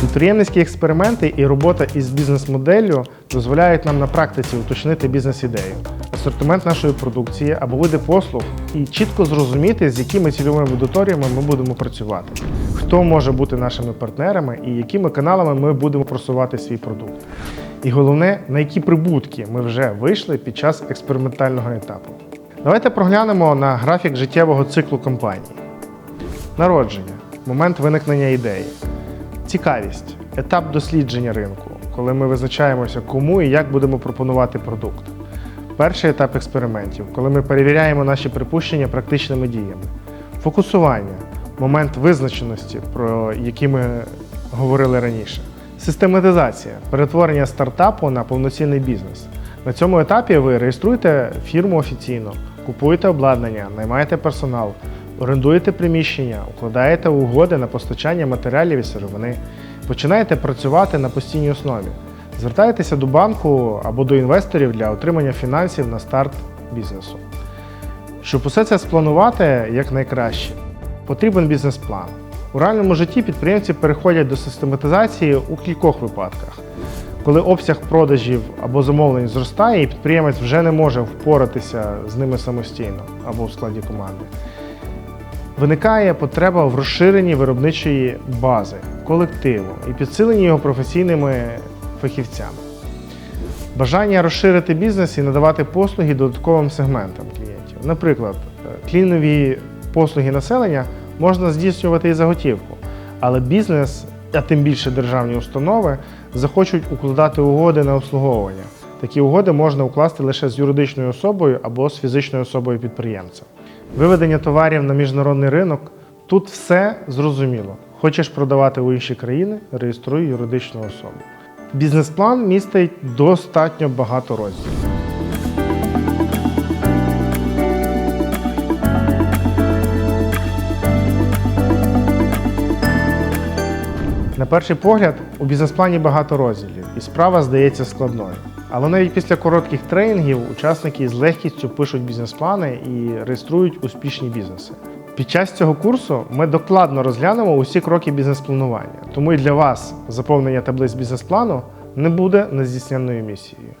Підприємницькі експерименти і робота із бізнес-моделлю дозволяють нам на практиці уточнити бізнес-ідею, асортимент нашої продукції або види послуг і чітко зрозуміти, з якими цільовими аудиторіями ми будемо працювати, хто може бути нашими партнерами і якими каналами ми будемо просувати свій продукт. І головне, на які прибутки ми вже вийшли під час експериментального етапу. Давайте проглянемо на графік життєвого циклу компанії. Народження момент виникнення ідеї. Цікавість етап дослідження ринку, коли ми визначаємося, кому і як будемо пропонувати продукт. Перший етап експериментів, коли ми перевіряємо наші припущення практичними діями. Фокусування момент визначеності, про який ми говорили раніше. Систематизація перетворення стартапу на повноцінний бізнес. На цьому етапі ви реєструєте фірму офіційно, купуєте обладнання, наймаєте персонал, орендуєте приміщення, укладаєте угоди на постачання матеріалів і сировини, починаєте працювати на постійній основі, звертаєтеся до банку або до інвесторів для отримання фінансів на старт бізнесу. Щоб усе це спланувати якнайкраще, потрібен бізнес-план. У реальному житті підприємці переходять до систематизації у кількох випадках. Коли обсяг продажів або замовлень зростає, і підприємець вже не може впоратися з ними самостійно або в складі команди. Виникає потреба в розширенні виробничої бази, колективу і підсиленні його професійними фахівцями. Бажання розширити бізнес і надавати послуги додатковим сегментам клієнтів. Наприклад, е, клінові послуги населення можна здійснювати і за готівку, але бізнес, а тим більше державні установи, захочуть укладати угоди на обслуговування. Такі угоди можна укласти лише з юридичною особою або з фізичною особою підприємцем. Виведення товарів на міжнародний ринок тут все зрозуміло. Хочеш продавати у інші країни, реєструй юридичну особу. Бізнес-план містить достатньо багато розділів. На перший погляд, у бізнес-плані багато розділів, і справа здається складною. Але навіть після коротких тренінгів учасники з легкістю пишуть бізнес-плани і реєструють успішні бізнеси. Під час цього курсу ми докладно розглянемо усі кроки бізнес-планування, тому і для вас заповнення таблиць бізнес-плану не буде нездійсненною місією.